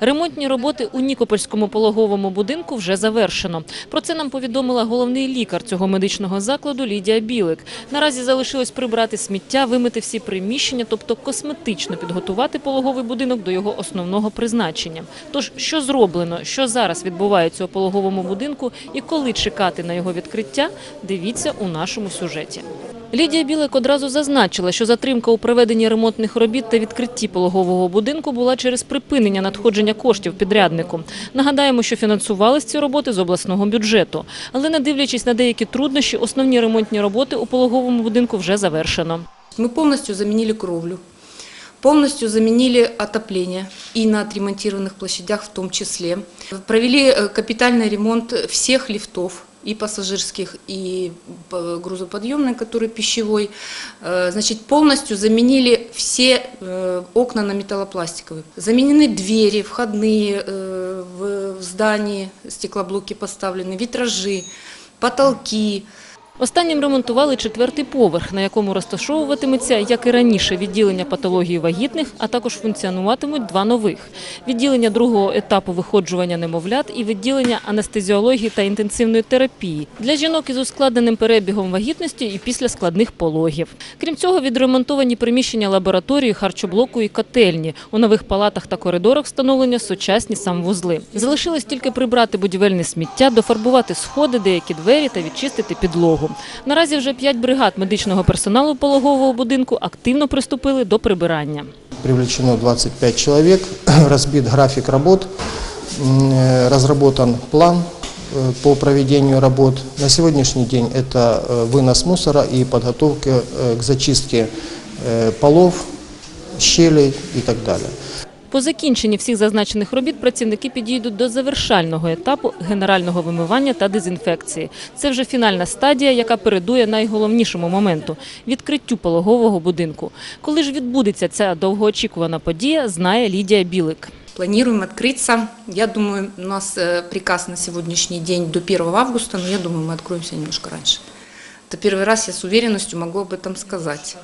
Ремонтні роботи у Нікопольському пологовому будинку вже завершено. Про це нам повідомила головний лікар цього медичного закладу Лідія Білик. Наразі залишилось прибрати сміття, вимити всі приміщення, тобто косметично підготувати пологовий будинок до його основного призначення. Тож, що зроблено, що зараз відбувається у пологовому будинку і коли чекати на його відкриття, дивіться у нашому сюжеті. Лідія Білик одразу зазначила, що затримка у проведенні ремонтних робіт та відкритті пологового будинку була через припинення надходження коштів підряднику. Нагадаємо, що фінансувались ці роботи з обласного бюджету. Але не дивлячись на деякі труднощі, основні ремонтні роботи у пологовому будинку вже завершено. Мы полностью заменили кровлю, полностью заменили отопление и на отремонтированных площадях в том числе. Провели э, капитальный ремонт всех лифтов и пассажирских, и э, грузоподъемный, который пищевой. Э, Значит, полностью заменили все э, окна на металлопластиковые. Заменены двери, входные э, в в здании, стеклоблоки поставлены, витражи, потолки. Останнім ремонтували четвертий поверх, на якому розташовуватиметься, як і раніше, відділення патології вагітних, а також функціонуватимуть два нових – відділення другого етапу виходжування немовлят і відділення анестезіології та інтенсивної терапії для жінок із ускладненим перебігом вагітності і після складних пологів. Крім цього, відремонтовані приміщення лабораторії, харчоблоку і котельні. У нових палатах та коридорах встановлені сучасні самвузли. Залишилось тільки прибрати будівельне сміття, дофарбувати сходи, деякі двері та відчистити підлогу Наразі вже п'ять бригад медичного персоналу пологового будинку активно приступили до прибирання. Привлечено 25 человек, разбит график работ, м, э, разработан план э, по проведению работ. На сегодняшний день это э, вынос мусора и подготовка э, к зачистке э, полов, щелей и так далее. По закінченні всіх зазначених робіт працівники підійдуть до завершального етапу генерального вимивання та дезінфекції. Це вже фінальна стадія, яка передує найголовнішому моменту – відкриттю пологового будинку. Коли ж відбудеться ця довгоочікувана подія, знає Лідія Білик. Планируем открыться. Я думаю, у нас э, приказ на сегодняшний день до 1 августа, но я думаю, мы откроемся немножко раньше. Это первый раз я с уверенностью могу об этом сказать.